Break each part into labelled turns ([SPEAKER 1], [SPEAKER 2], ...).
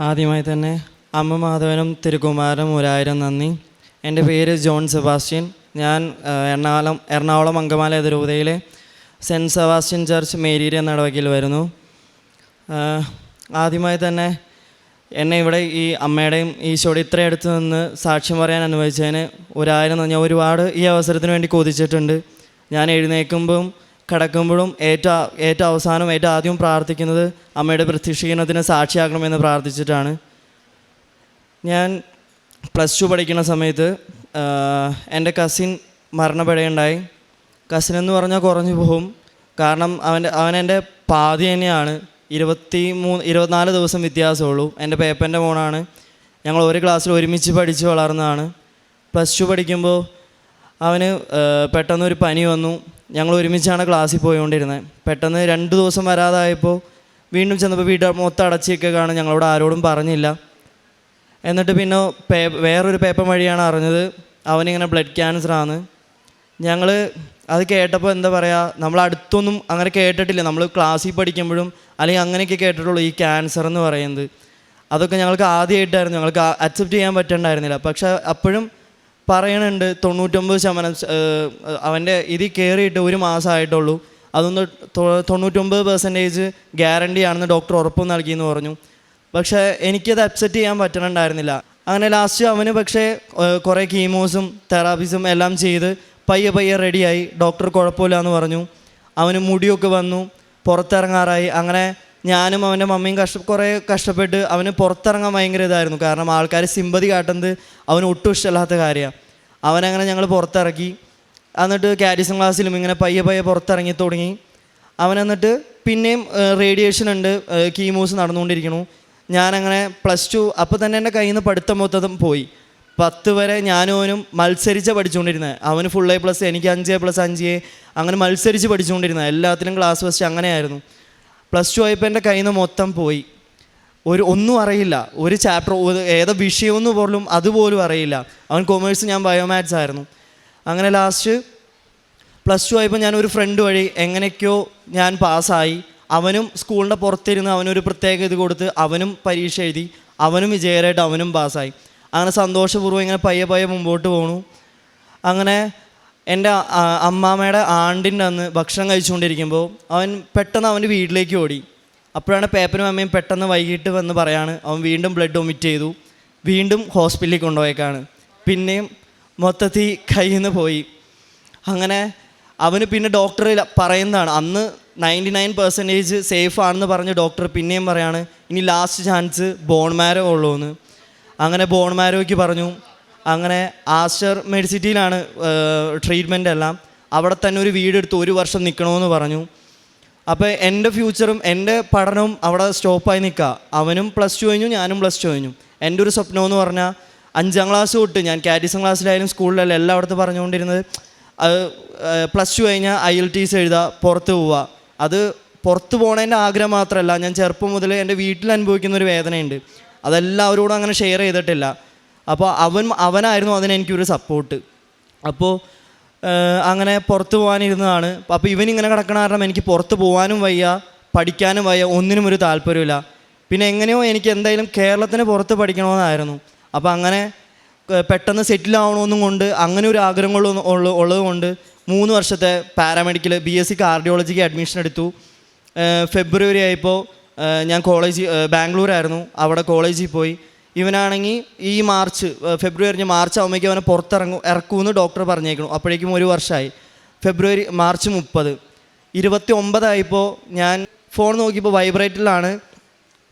[SPEAKER 1] ആദ്യമായി തന്നെ അമ്മ മാധവനും തിരുക്കുമാരനും ഒരായിരം നന്ദി. എന്റെ പേര് ജോൺ സെബാസ്റ്റ്യൻ. ഞാൻ എറണാകുളം എറണാകുളം അങ്കമാല എതിരൂതയിലെ സെന്റ് സെബാസ്റ്റ്യൻ ചർച്ച് മേരീര നടവകിൽ വരുന്നു. ആദ്യമായി തന്നെ എന്നെ ഇവിടെ ഈ അമ്മയുടെയും ഈശോയുടെ ഇത്ര അടുത്ത് നിന്ന് സാക്ഷ്യം പറയാൻ അനുവദിച്ചതിന് ഒരായിരം നന്ദി. ഒരുപാട് ഈ അവസരത്തിന് വേണ്ടി കൊതിച്ചിട്ടുണ്ട്. ഞാൻ എഴുന്നേൽക്കുമ്പോഴും കിടക്കുമ്പോഴും ഏറ്റവും ഏറ്റവും അവസാനം ഏറ്റവും ആദ്യം പ്രാർത്ഥിക്കുന്നത് അമ്മയുടെ പ്രത്യക്ഷീകരണത്തിന് സാക്ഷിയാകണമെന്ന് പ്രാർത്ഥിച്ചിട്ടാണ്. ഞാൻ പ്ലസ് ടു പഠിക്കുന്ന സമയത്ത് എന്റെ കസിൻ മരണപ്പെടുകയുണ്ടായി കസിൻ എന്ന് പറഞ്ഞാൽ കുറഞ്ഞു പോകും. കാരണം അവന്റെ അവൻ എന്റെ പാതി തന്നെയാണ്. ഇരുപത്തി മൂന്ന് ഇരുപത്തിനാല് ദിവസം വ്യത്യാസമുള്ളൂ. എന്റെ പേപ്പന്റെ മോണാണ് ഞങ്ങൾ ഒരു ക്ലാസ്സിൽ ഒരുമിച്ച് പഠിച്ച് വളർന്നതാണ്. പ്ലസ് ടു പഠിക്കുമ്പോൾ അവന് പെട്ടെന്നൊരു പനി വന്നു. ഞങ്ങൾ ഒരുമിച്ചാണ് ക്ലാസ്സിൽ പോയിക്കൊണ്ടിരുന്നത് പെട്ടെന്ന് രണ്ട് ദിവസം വരാതായപ്പോൾ വീണ്ടും ചെന്നപ്പോൾ വീട് മൊത്തം അടച്ചൊക്കെ കാണും. ഞങ്ങളോട് ആരോടും പറഞ്ഞില്ല. എന്നിട്ട് പിന്നെ പേ വേറൊരു പേപ്പർ വഴിയാണ് അറിഞ്ഞത്. അവനിങ്ങനെ ബ്ലഡ് ക്യാൻസർ ആണ്. ഞങ്ങൾ അത് കേട്ടപ്പോൾ എന്താ പറയുക നമ്മൾ അടുത്തൊന്നും അങ്ങനെ കേട്ടിട്ടില്ല. നമ്മൾ ക്ലാസ്സിൽ പഠിക്കുമ്പോഴും അല്ലെങ്കിൽ അങ്ങനെയൊക്കെ കേട്ടിട്ടുള്ളൂ ഈ ക്യാൻസർ എന്ന് പറയുന്നത്. അതൊക്കെ ഞങ്ങൾക്ക് ആദ്യമായിട്ടായിരുന്നു ഞങ്ങൾക്ക് അക്സെപ്റ്റ് ചെയ്യാൻ പറ്റണ്ടായിരുന്നില്ല. പക്ഷേ അപ്പോഴും പറയണുണ്ട് തൊണ്ണൂറ്റൊമ്പത് ശതമാനം അവന്റെ ഇതിൽ കയറിയിട്ട് ഒരു മാസമായിട്ടുള്ളൂ അതൊന്ന് തൊണ്ണൂറ്റൊമ്പത് പെർസെന്റേജ് ഗ്യാരണ്ടി ആണെന്ന് ഡോക്ടർ ഉറപ്പ് നൽകിയെന്ന് പറഞ്ഞു. പക്ഷേ എനിക്കത് അക്സെപ്റ്റ് ചെയ്യാൻ പറ്റണുണ്ടായിരുന്നില്ല. അങ്ങനെ ലാസ്റ്റ് അവന് പക്ഷേ കുറേ കീമോസും തെറാപ്പീസും എല്ലാം ചെയ്ത് പയ്യെ പയ്യെ റെഡിയായി ഡോക്ടർ കുഴപ്പമില്ല എന്ന് പറഞ്ഞു. അവന് മുടിയൊക്കെ വന്നു പുറത്തിറങ്ങാറായി. അങ്ങനെ ഞാനും അവന്റെ മമ്മിയും കഷ്ട കുറേ കഷ്ടപ്പെട്ട് അവന് പുറത്തിറങ്ങാൻ ഭയങ്കര ഇതായിരുന്നു. കാരണം ആൾക്കാർ സിമ്പതി കാട്ടുന്നത് അവന് ഒട്ടും ഇഷ്ടമില്ലാത്ത കാര്യമാണ് അവനങ്ങനെ ഞങ്ങൾ പുറത്തിറക്കി. എന്നിട്ട് കാരിസം ക്ലാസ്സിലും ഇങ്ങനെ പയ്യെ പയ്യെ പുറത്തിറങ്ങി തുടങ്ങി. അവൻ എന്നിട്ട് പിന്നെയും റേഡിയേഷൻ ഉണ്ട് കീമോസ് നടന്നുകൊണ്ടിരിക്കണു ഞാനങ്ങനെ പ്ലസ് ടു അപ്പോൾ തന്നെ എന്റെ കയ്യിൽ നിന്ന് പഠിത്തം മൊത്തം പോയി. പത്ത് വരെ ഞാനും അവനും മത്സരിച്ച് പഠിച്ചുകൊണ്ടിരുന്നത് അവന് ഫുൾ എ പ്ലസ് എനിക്ക് അഞ്ച് എ പ്ലസ് അഞ്ച് എ അങ്ങനെ മത്സരിച്ച് പഠിച്ചുകൊണ്ടിരുന്നത് എല്ലാത്തിലും ക്ലാസ് ഫസ്റ്റ് അങ്ങനെയായിരുന്നു. പ്ലസ് ടു ആയപ്പോൾ എന്റെ കയ്യിൽ നിന്ന് മൊത്തം പോയി. ഒരു ഒന്നും അറിയില്ല. ഒരു ചാപ്റ്റർ ഏതോ വിഷയമെന്ന് പോലും അതുപോലും അറിയില്ല. അവൻ കൊമേഴ്സ് ഞാൻ ബയോമാത്സ് ആയിരുന്നു. അങ്ങനെ ലാസ്റ്റ് പ്ലസ് ടു ആയപ്പോൾ ഞാൻ ഒരു ഫ്രണ്ട് വഴി എങ്ങനെയൊക്കെയോ ഞാൻ പാസ്സായി അവനും സ്കൂളിന്റെ പുറത്തിരുന്ന് അവനൊരു പ്രത്യേക ഇത് കൊടുത്ത് അവനും പരീക്ഷ എഴുതി അവനും വിജയകരമായിട്ട് അവനും പാസ്സായി അങ്ങനെ സന്തോഷപൂർവം ഇങ്ങനെ പയ്യെ പയ്യെ മുമ്പോട്ട് പോണു. അങ്ങനെ എന്റെ അമ്മാമ്മയുടെ ആണ്ടിന്റെ അന്ന് ഭക്ഷണം കഴിച്ചുകൊണ്ടിരിക്കുമ്പോൾ അവൻ പെട്ടെന്ന് അവന്റെ വീട്ടിലേക്ക് ഓടി. അപ്പോഴാണ് പേപ്പനും അമ്മയും പെട്ടെന്ന് വൈകിട്ട് വന്ന് പറയാണ് അവൻ വീണ്ടും ബ്ലഡ് ഒമിറ്റ് ചെയ്തു. വീണ്ടും ഹോസ്പിറ്റലിൽ കൊണ്ടുപോയേക്കാണ്. പിന്നെയും മൊത്തത്തിൽ കയ്യിൽ നിന്ന് പോയി. അങ്ങനെ അവന് പിന്നെ ഡോക്ടർ പറയുന്നതാണ് അന്ന് നയന്റി നയൻ പെർസെന്റേജ് സേഫ് ആണെന്ന് പറഞ്ഞ് ഡോക്ടർ പിന്നെയും പറയാണ് ഇനി ലാസ്റ്റ് ചാൻസ് ബോൺ മാരോ ഉള്ളൂ എന്ന് അങ്ങനെ ബോൺ മാരോയ്ക്ക് പറഞ്ഞു അങ്ങനെ ആസ്റ്റർ മെഡിസിറ്റിയിലാണ് ട്രീറ്റ്മെന്റ് എല്ലാം. അവിടെ തന്നെ ഒരു വീടെടുത്ത് ഒരു വർഷം നിൽക്കണമെന്ന് പറഞ്ഞു. അപ്പോൾ എന്റെ ഫ്യൂച്ചറും എന്റെ പഠനവും അവിടെ സ്റ്റോപ്പായി നിൽക്കുക അവനും പ്ലസ് ടു കഴിഞ്ഞു ഞാനും പ്ലസ് ടു കഴിഞ്ഞു. എന്റെ ഒരു സ്വപ്നം എന്ന് പറഞ്ഞാൽ അഞ്ചാം ക്ലാസ് തൊട്ട് ഞാൻ കാറ്റിസം ക്ലാസ്സിലായാലും സ്കൂളിലായാലും എല്ലായിടത്തും പറഞ്ഞുകൊണ്ടിരുന്നത് പ്ലസ് ടു കഴിഞ്ഞാൽ ഐ എൽ ടി എസ് എഴുതുക പുറത്ത് പോവുക അത് പുറത്ത് പോകണേന്റെ ആഗ്രഹം മാത്രമല്ല ഞാൻ ചെറുപ്പം മുതൽ എന്റെ വീട്ടിൽ അനുഭവിക്കുന്ന ഒരു വേദനയുണ്ട്. അതെല്ലാവരോടും അങ്ങനെ ഷെയർ ചെയ്തിട്ടില്ല. അപ്പോൾ അവൻ അവനായിരുന്നു അതിന് എനിക്കൊരു സപ്പോർട്ട് അപ്പോൾ അങ്ങനെ പുറത്ത് പോകാനിരുന്നതാണ്. അപ്പോൾ ഇവൻ ഇങ്ങനെ കിടക്കണ കാരണം എനിക്ക് പുറത്ത് പോകാനും വയ്യ പഠിക്കാനും വയ്യ ഒന്നിനും ഒരു താല്പര്യമില്ല പിന്നെ എങ്ങനെയോ എനിക്ക് എന്തായാലും കേരളത്തിന് പുറത്ത് പഠിക്കണമെന്നായിരുന്നു. അപ്പോൾ അങ്ങനെ പെട്ടെന്ന് സെറ്റിൽ ആവണമെന്നും കൊണ്ട് അങ്ങനെ ഒരു ആഗ്രഹങ്ങൾ ഉള്ള- ഉള്ളത് കൊണ്ട് മൂന്ന് വർഷത്തെ പാരാമെഡിക്കൽ ബി എസ് സി കാർഡിയോളജിക്ക് അഡ്മിഷൻ എടുത്തു. ഫെബ്രുവരി ആയപ്പോൾ ഞാൻ കോളേജ് ബാംഗ്ലൂരായിരുന്നു. അവിടെ കോളേജിൽ പോയി. ഇവനാണെങ്കിൽ ഈ മാർച്ച് ഫെബ്രുവരി മാർച്ച് ആകുമ്പോഴേക്കും അവനെ പുറത്തിറങ്ങും ഇറക്കുമെന്ന് ഡോക്ടർ പറഞ്ഞേക്കണം. അപ്പോഴേക്കും ഒരു വർഷമായി. ഫെബ്രുവരി മാർച്ച് മുപ്പത്. ഇരുപത്തി ഒമ്പതായപ്പോൾ ഞാൻ ഫോൺ നോക്കിയപ്പോൾ വൈബ്രേറ്റിലാണ്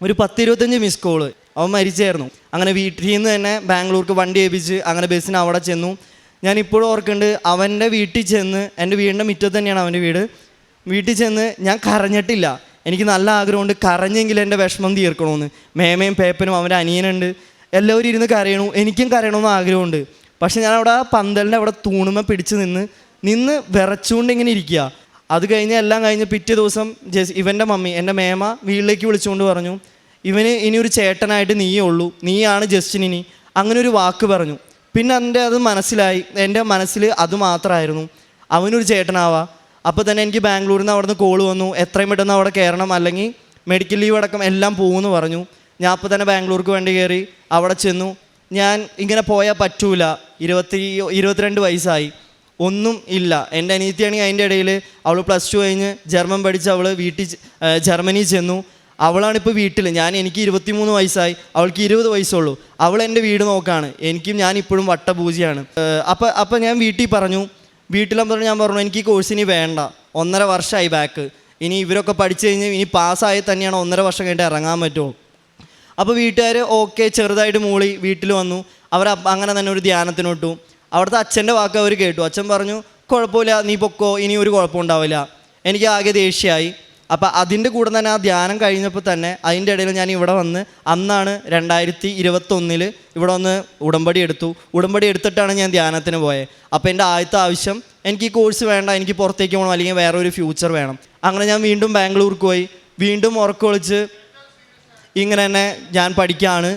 [SPEAKER 1] ഒരു പത്തിരുപത്തഞ്ച് മിസ് കോൾ അവൻ മരിച്ചായിരുന്നു. അങ്ങനെ വീട്ടിൽ നിന്ന് തന്നെ ബാംഗ്ലൂർക്ക് വണ്ടി ഏൽപ്പിച്ച് അങ്ങനെ ബസ്സിന് അവിടെ ചെന്നു. ഞാൻ ഇപ്പോഴും ഓർക്കുന്നുണ്ട് അവന്റെ വീട്ടിൽ ചെന്ന് എന്റെ വീടിന്റെ മുറ്റത്ത് തന്നെയാണ് അവന്റെ വീട്. വീട്ടിൽ ചെന്ന് ഞാൻ കരഞ്ഞിട്ടില്ല. എനിക്ക് നല്ല ആഗ്രഹമുണ്ട് കരഞ്ഞെങ്കിൽ എന്റെ വിഷമം തീർക്കണമെന്ന്. മേമയും പേപ്പനും അവന്റെ അനിയനുണ്ട്. എല്ലാവരും ഇരുന്ന് കരയണു. എനിക്കും കരയണമെന്ന് ആഗ്രഹമുണ്ട്. പക്ഷെ ഞാൻ അവിടെ പന്തലിന്റെ അവിടെ തൂണുമ പിടിച്ച് നിന്ന് നിന്ന് വിറച്ചുകൊണ്ട് ഇങ്ങനെ ഇരിക്കുക. അത് കഴിഞ്ഞ് എല്ലാം കഴിഞ്ഞ് പിറ്റേ ദിവസം ജസ് ഇവന്റെ മമ്മി എന്റെ മേമ വീട്ടിലേക്ക് വിളിച്ചുകൊണ്ട് പറഞ്ഞു ഇവന് ഇനി ഒരു ചേട്ടനായിട്ട് നീയേ ഉള്ളൂ. നീയാണ് ജസ്റ്റിൻ ഇനി. അങ്ങനെ ഒരു വാക്ക് പറഞ്ഞു. പിന്നെ എന്റെ അത് മനസ്സിലായി. എന്റെ മനസ്സിൽ അത് മാത്രമായിരുന്നു. അവനൊരു ചേട്ടനാവാ. അപ്പോൾ തന്നെ എനിക്ക് ബാംഗ്ലൂരിൽ നിന്ന് അവിടെ നിന്ന് കോൾ വന്നു. എത്രയും പെട്ടെന്ന് അവിടെ കയറണം അല്ലെങ്കിൽ മെഡിക്കൽ ലീവ് അടക്കം എല്ലാം പോകുമെന്ന് പറഞ്ഞു. ഞാൻ അപ്പോൾ തന്നെ ബാംഗ്ലൂർക്ക് വേണ്ടി കയറി അവിടെ ചെന്നു. ഞാൻ ഇങ്ങനെ പോയാൽ പറ്റൂല. ഇരുപത്തി ഇരുപത്തിരണ്ട് വയസ്സായി. ഒന്നും ഇല്ല. എന്റെ അനിയത്തിയാണെങ്കിൽ അതിന്റെ ഇടയിൽ. അവൾ പ്ലസ് ടു കഴിഞ്ഞ് ജർമ്മൻ പഠിച്ച് അവൾ വീട്ടിൽ ജർമ്മനിയിൽ ജർമ്മനി ചെന്നു അവളാണിപ്പോൾ വീട്ടിൽ. ഞാൻ എനിക്ക് ഇരുപത്തിമൂന്ന് വയസ്സായി. അവൾക്ക് ഇരുപത് വയസ്സുള്ളൂ. അവൾ എന്റെ വീട് നോക്കാണ്. എനിക്കും ഞാൻ ഇപ്പോഴും വട്ടപൂജയാണ്. അപ്പോൾ അപ്പോൾ ഞാൻ വീട്ടിൽ പറഞ്ഞു. വീട്ടിലും ഞാൻ പറഞ്ഞു എനിക്ക് ഈ കോഴ്സ് ഇനി വേണ്ട. ഒന്നര വർഷമായി ബാക്ക് ഇനി ഇവരൊക്കെ പഠിച്ചു കഴിഞ്ഞ് ഇനി പാസ്സായി തന്നെയാണ് ഒന്നര വർഷം കഴിഞ്ഞിട്ട് ഇറങ്ങാൻ പറ്റുള്ളൂ അപ്പോൾ വീട്ടുകാർ ഓക്കെ ചെറുതായിട്ട് മൂളി വീട്ടിൽ വന്നു. അവർ അങ്ങനെ തന്നെ ഒരു ധ്യാനത്തിനോട്ടു. അവിടുത്തെ അച്ഛന്റെ വാക്ക് അവർ കേട്ടു. അച്ഛൻ പറഞ്ഞു കുഴപ്പമില്ല നീ പൊക്കോ ഇനി ഒരു കുഴപ്പമുണ്ടാവില്ല എനിക്ക് ആകെ ദേഷ്യമായി. അപ്പോൾ അതിന്റെ കൂടെ തന്നെ ആ ധ്യാനം കഴിഞ്ഞപ്പോൾ തന്നെ അതിന്റെ ഇടയിൽ ഞാൻ ഇവിടെ വന്ന് അന്നാണ് രണ്ടായിരത്തി ഇരുപത്തൊന്നിൽ ഇവിടെ വന്ന് ഉടമ്പടി എടുത്തു. ഉടമ്പടി എടുത്തിട്ടാണ് ഞാൻ ധ്യാനത്തിന് പോയത് അപ്പോൾ എന്റെ ആദ്യത്തെ ആവശ്യം എനിക്ക് ഈ കോഴ്സ് വേണ്ട എനിക്ക് പുറത്തേക്ക് പോകണം അല്ലെങ്കിൽ വേറെ ഒരു ഫ്യൂച്ചർ വേണം. അങ്ങനെ ഞാൻ വീണ്ടും ബാംഗ്ലൂർക്ക് പോയി. വീണ്ടും ഉറക്കൊളിച്ച് ഇങ്ങനെ തന്നെ ഞാൻ പഠിക്കുകയാണ്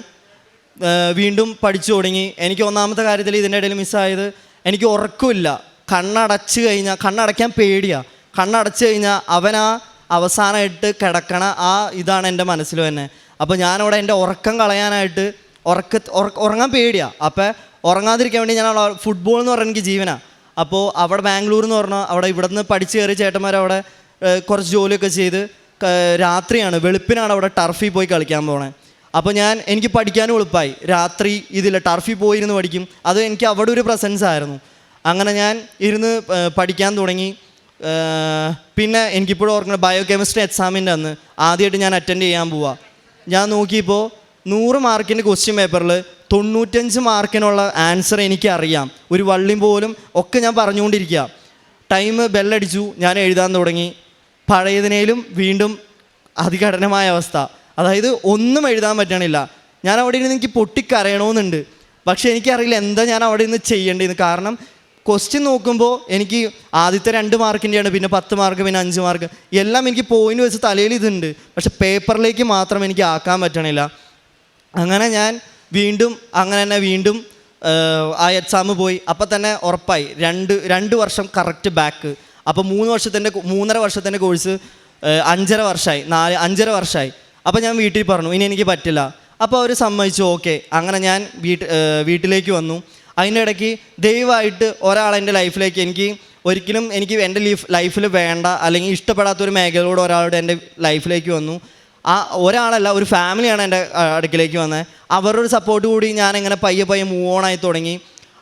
[SPEAKER 1] വീണ്ടും പഠിച്ചു തുടങ്ങി. എനിക്ക് ഒന്നാമത്തെ കാര്യത്തിൽ ഇതിന്റെ ഇടയിൽ മിസ്സായത് എനിക്ക് ഉറക്കമില്ല. കണ്ണടച്ച് കഴിഞ്ഞാൽ കണ്ണടയ്ക്കാൻ പേടിയാണ് കണ്ണടച്ച് കഴിഞ്ഞാൽ അവൻ ആ അവസാനമായിട്ട് കിടക്കണ ആ ഇതാണ് എന്റെ മനസ്സിൽ തന്നെ. അപ്പോൾ ഞാനവിടെ എന്റെ ഉറക്കം കളയാനായിട്ട് ഉറക്ക ഉറങ്ങാൻ പേടിയാണ് അപ്പോൾ ഉറങ്ങാതിരിക്കാൻ വേണ്ടി ഞാൻ ഫുട്ബോൾ എന്ന് പറഞ്ഞാൽ എനിക്ക് ജീവനാണ് അപ്പോൾ അവിടെ ബാംഗ്ലൂർ എന്ന് പറഞ്ഞാൽ അവിടെ ഇവിടെ നിന്ന് പഠിച്ച് കയറി ചേട്ടന്മാർ അവിടെ കുറച്ച് ജോലിയൊക്കെ ചെയ്ത് രാത്രിയാണ് വെളുപ്പിനാണ് അവിടെ ടർഫിൽ പോയി കളിക്കാൻ പോണേ. അപ്പോൾ ഞാൻ എനിക്ക് പഠിക്കാനും എളുപ്പമായി രാത്രി ഇതില്ല ടർഫിൽ പോയിരുന്ന് പഠിക്കും. അത് എനിക്ക് അവിടെ ഒരു പ്രസൻസ് ആയിരുന്നു. അങ്ങനെ ഞാൻ ഇരുന്ന് പഠിക്കാൻ തുടങ്ങി. പിന്നെ എനിക്കിപ്പോഴും ഓർക്കണം ബയോ കെമിസ്ട്രി എക്സാമിന്റെ അന്ന്. ആദ്യമായിട്ട് ഞാൻ അറ്റൻഡ് ചെയ്യാൻ പോവാ. ഞാൻ നോക്കിയപ്പോൾ നൂറ് മാർക്കിന്റെ ക്വസ്റ്റ്യൻ പേപ്പറിൽ തൊണ്ണൂറ്റഞ്ച് മാർക്കിനുള്ള ആൻസർ എനിക്കറിയാം. ഒരു വള്ളിയും പോലും ഒക്കെ ഞാൻ പറഞ്ഞുകൊണ്ടിരിക്കുക ടൈം ബെല്ലടിച്ചു ഞാൻ എഴുതാൻ തുടങ്ങി. പഴയതിനേലും വീണ്ടും അതികഠിനമായ അവസ്ഥ. അതായത് ഒന്നും എഴുതാൻ പറ്റണില്ല. ഞാൻ അവിടെ ഇരുന്ന് എനിക്ക് പൊട്ടിക്കരയണമെന്നുണ്ട് പക്ഷേ എനിക്കറിയില്ല എന്താ ഞാൻ അവിടെ ഇന്ന് ചെയ്യേണ്ടതെന്ന് കാരണം ക്വസ്റ്റ്യൻ നോക്കുമ്പോൾ എനിക്ക് ആദ്യത്തെ രണ്ട് മാർക്കിന്റെയാണ് പിന്നെ പത്ത് മാർക്ക് പിന്നെ അഞ്ച് മാർക്ക്. എല്ലാം എനിക്ക് പോയിന്റ് വെച്ച് തലയിൽ ഇതുണ്ട്. പക്ഷെ പേപ്പറിലേക്ക് മാത്രം എനിക്ക് ആക്കാൻ പറ്റണില്ല. അങ്ങനെ ഞാൻ വീണ്ടും അങ്ങനെ തന്നെ വീണ്ടും ആ എക്സാം പോയി. അപ്പം തന്നെ ഉറപ്പായി. രണ്ട് രണ്ട് വർഷം കറക്റ്റ് ബാക്ക് അപ്പോൾ മൂന്ന് വർഷത്തിന്റെ മൂന്നര വർഷത്തിന്റെ കോഴ്സ് അഞ്ചര വർഷമായി നാല് അഞ്ചര വർഷമായി അപ്പോൾ ഞാൻ വീട്ടിൽ പറഞ്ഞു ഇനി എനിക്ക് പറ്റില്ല. അപ്പോൾ അവർ സമ്മതിച്ചു ഓക്കെ. അങ്ങനെ ഞാൻ വീട്ട് വീട്ടിലേക്ക് വന്നു. അതിന്റെ ഇടയ്ക്ക് ദയവായിട്ട് ഒരാൾ എന്റെ ലൈഫിലേക്ക് എനിക്ക് ഒരിക്കലും എനിക്ക് എന്റെ ലീഫ് ലൈഫിൽ വേണ്ട അല്ലെങ്കിൽ ഇഷ്ടപ്പെടാത്ത ഒരു മേഖലയോട് ഒരാളുടെ എന്റെ ലൈഫിലേക്ക് വന്നു. ആ ഒരാളല്ല ഒരു ഫാമിലിയാണ് എന്റെ അടുക്കിലേക്ക് വന്നത്. അവരുടെ ഒരു സപ്പോർട്ട് കൂടി ഞാൻ ഇങ്ങനെ പയ്യെ പയ്യെ മൂവ് ഓൺ ആയി തുടങ്ങി.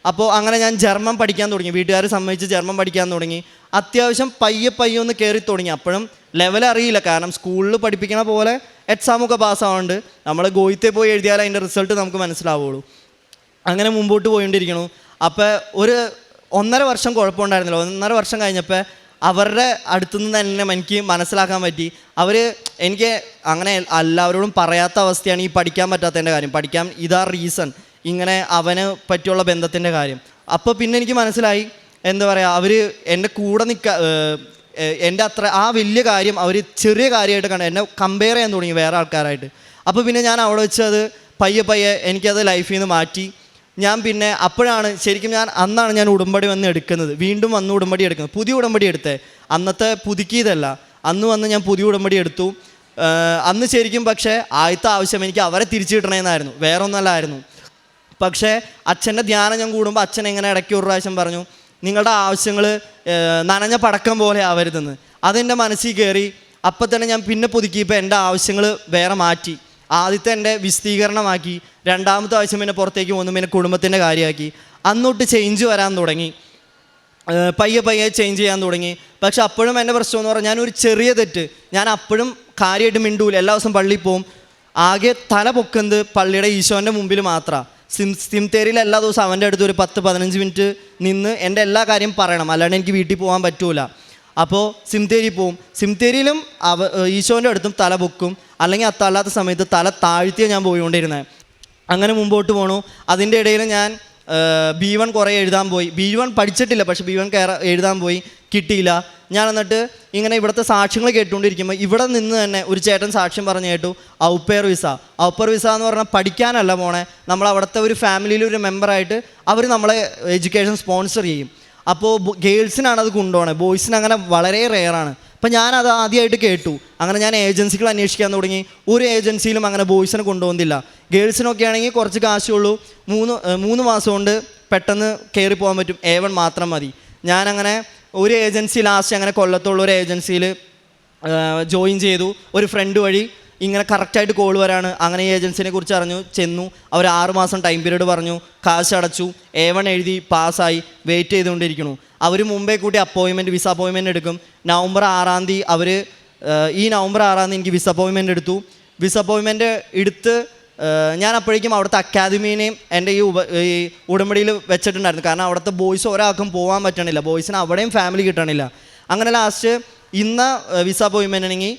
[SPEAKER 1] അപ്പോൾ അങ്ങനെ ഞാൻ ജർമ്മൻ പഠിക്കാൻ തുടങ്ങി. വീട്ടുകാരെ സമ്മതിച്ച് ജർമ്മൻ പഠിക്കാൻ തുടങ്ങി. അത്യാവശ്യം പയ്യെ പയ്യെ ഒന്ന് കയറി തുടങ്ങി. അപ്പോഴും ലെവൽ അറിയില്ല. കാരണം സ്കൂളിൽ പഠിപ്പിക്കണ പോലെ എക്സാമൊക്കെ പാസ്സാവുന്നുണ്ട് നമ്മൾ ഗോയിത്തെ പോയി എഴുതിയാൽ അതിന്റെ റിസൾട്ട് നമുക്ക് മനസ്സിലാവുള്ളൂ. അങ്ങനെ മുമ്പോട്ട് പോയിക്കൊണ്ടിരിക്കണു. അപ്പോൾ ഒരു ഒന്നര വർഷം കുഴപ്പമുണ്ടായിരുന്നില്ല. ഒന്നര വർഷം കഴിഞ്ഞപ്പോൾ അവരുടെ അടുത്തു നിന്ന് തന്നെ എനിക്ക് മനസ്സിലാക്കാൻ പറ്റി. അവർ എനിക്ക് അങ്ങനെ എല്ലാവരോടും പറയാത്ത അവസ്ഥയാണ് ഈ പഠിക്കാൻ പറ്റാത്തതിന്റെ കാര്യം. പഠിക്കാൻ ഇതാ റീസൺ ഇങ്ങനെ അവന് പറ്റിയുള്ള ബന്ധത്തിന്റെ കാര്യം. അപ്പോൾ പിന്നെ എനിക്ക് മനസ്സിലായി എന്താ പറയുക അവർ എന്റെ കൂടെ നിൽക്ക എന്റെ അത്ര ആ വലിയ കാര്യം അവർ ചെറിയ കാര്യമായിട്ട് കണ്ട് എന്നെ കമ്പയർ ചെയ്യാൻ തുടങ്ങി വേറെ ആൾക്കാരായിട്ട്. അപ്പോൾ പിന്നെ ഞാൻ അവിടെ വെച്ച് അത് പയ്യെ പയ്യെ എനിക്കത് ലൈഫിൽ നിന്ന് മാറ്റി. ഞാൻ പിന്നെ അപ്പോഴാണ് ശരിക്കും ഞാൻ അന്നാണ് ഞാൻ ഉടമ്പടി വന്ന് എടുക്കുന്നത്. വീണ്ടും വന്ന് ഉടമ്പടി എടുക്കുന്നത്. പുതിയ ഉടമ്പടി എടുത്തേ. അന്നത്തെ പുതുക്കിയതല്ല. അന്ന് വന്ന് ഞാൻ പുതിയ ഉടമ്പടി എടുത്തു. അന്ന് ശരിക്കും പക്ഷേ ആദ്യത്തെ ആവശ്യം എനിക്ക് അവരെ തിരിച്ചു കിട്ടണമെന്നായിരുന്നു വേറെ ഒന്നല്ലായിരുന്നു പക്ഷേ അച്ഛന്റെ ധ്യാനം ഞാൻ കൂടുമ്പോൾ അച്ഛൻ എങ്ങനെ ഇടയ്ക്ക് ഒരു പ്രാവശ്യം പറഞ്ഞു നിങ്ങളുടെ ആവശ്യങ്ങൾ നനഞ്ഞ പടക്കം പോലെ ആവരുതെന്ന്. അതെന്റെ മനസ്സിൽ കയറി. അപ്പം തന്നെ ഞാൻ പിന്നെ പുതുക്കിയപ്പോൾ എന്റെ ആവശ്യങ്ങൾ വേറെ മാറ്റി. ആദ്യത്തെ എന്റെ വിശദീകരണമാക്കി രണ്ടാമത്തെ ആവശ്യം പിന്നെ പുറത്തേക്ക് പോകുന്നു പിന്നെ കുടുംബത്തിന്റെ കാര്യമാക്കി. അന്നൊട്ട് ചേഞ്ച് വരാൻ തുടങ്ങി. പയ്യെ പയ്യെ ചേഞ്ച് ചെയ്യാൻ തുടങ്ങി. പക്ഷെ അപ്പോഴും എന്റെ പ്രശ്നം എന്ന് പറഞ്ഞാൽ ഞാനൊരു ചെറിയ തെറ്റ്. ഞാൻ അപ്പോഴും കാര്യമായിട്ട് മിണ്ടൂല. എല്ലാ ദിവസം പള്ളിയിൽ പോവും. ആകെ തല പൊക്കുന്നത് പള്ളിയുടെ ഈശോന്റെ മുമ്പിൽ മാത്രമാണ് സിം സിംതേരിയിൽ എല്ലാ ദിവസവും അവന്റെ അടുത്ത് ഒരു പത്ത് പതിനഞ്ച് മിനിറ്റ് നിന്ന് എന്റെ എല്ലാ കാര്യം പറയണം. അല്ലാണ്ട് എനിക്ക് വീട്ടിൽ പോകാൻ പറ്റൂല. അപ്പോൾ സിംതേരി പോവും. സിംതേരിയിലും അവ ഈശോന്റെ അടുത്തും തല പൊക്കും. അല്ലെങ്കിൽ അത്തല്ലാത്ത സമയത്ത് തല താഴ്ത്തിയാണ് ഞാൻ പോയിക്കൊണ്ടിരുന്നത് അങ്ങനെ മുമ്പോട്ട് പോണു. അതിന്റെ ഇടയിൽ ഞാൻ ബി വൺ കുറേ എഴുതാൻ പോയി. ബി വൺ പഠിച്ചിട്ടില്ല പക്ഷേ ബി വൺ കയറ എഴുതാൻ പോയി. കിട്ടിയില്ല. ഞാൻ എന്നിട്ട് ഇങ്ങനെ ഇവിടുത്തെ സാക്ഷ്യങ്ങൾ കേട്ടുകൊണ്ടിരിക്കുമ്പോൾ ഇവിടെ നിന്ന് തന്നെ ഒരു ചേട്ടൻ സാക്ഷ്യം പറഞ്ഞു കേട്ടു. ഔപ്പേർ വിസ. ഔപ്പർ വിസ എന്ന് പറഞ്ഞാൽ പഠിക്കാനല്ല പോണേ. നമ്മൾ അവിടുത്തെ ഒരു ഫാമിലിയിൽ ഒരു മെമ്പറായിട്ട് അവർ നമ്മളെ എഡ്യൂക്കേഷൻ സ്പോൺസർ ചെയ്യും. അപ്പോൾ ഗേൾസിനാണ് അത് കൊണ്ടുപോകണത് ബോയ്സിന് അങ്ങനെ വളരെ റെയറാണ്. അപ്പം ഞാനത് ആദ്യമായിട്ട് കേട്ടു. അങ്ങനെ ഞാൻ ഏജൻസികൾ അന്വേഷിക്കാൻ തുടങ്ങി. ഒരു ഏജൻസിയിലും അങ്ങനെ ബോയ്സിനെ കൊണ്ടുപോകുന്നില്ല. ഗേൾസിനൊക്കെ ആണെങ്കിൽ കുറച്ച് കാശുള്ളൂ മൂന്ന് മൂന്ന് മാസം കൊണ്ട് പെട്ടെന്ന് കയറി പോകാൻ പറ്റും. എ വൺ മാത്രം മതി. ഞാനങ്ങനെ ഒരു ഏജൻസി ലാസ്റ്റ് അങ്ങനെ കൊല്ലത്തുള്ള ഒരു ഏജൻസിയിൽ ജോയിൻ ചെയ്തു. ഒരു ഫ്രണ്ട് വഴി ഇങ്ങനെ കറക്റ്റായിട്ട് കോൾ വരാണ്. അങ്ങനെ ഏജൻസിനെ കുറിച്ച് അറിഞ്ഞു ചെന്നു. അവർ ആറുമാസം ടൈം പീരീഡ് പറഞ്ഞു. കാശ് അടച്ചു. എ വൺ എഴുതി പാസ്സായി വെയിറ്റ് ചെയ്തുകൊണ്ടിരിക്കുന്നു. അവർ മുമ്പേ കൂട്ടി അപ്പോയിൻമെന്റ് വിസ അപ്പോയിൻമെന്റ് എടുക്കും. നവംബർ ആറാം തീയതി അവർ ഈ നവംബർ ആറാം തീയതി എനിക്ക് വിസ അപ്പോയിൻമെന്റ് എടുത്തു. വിസ അപ്പോയിൻമെന്റ് എടുത്ത് ഞാൻ അപ്പോഴേക്കും അവിടുത്തെ അക്കാദമീനെയും എന്റെ ഈ ഉപ ഈ ഉടമ്പടിയിൽ വെച്ചിട്ടുണ്ടായിരുന്നു. കാരണം അവിടുത്തെ ബോയ്സ് ഒരാൾക്കും പോകാൻ പറ്റണില്ല. ബോയ്സിന് അവിടെയും ഫാമിലി കിട്ടണില്ല. അങ്ങനെ ലാസ്റ്റ് ഇന്ന് വിസ അപ്പോയിൻമെന്റ് ആണെങ്കിൽ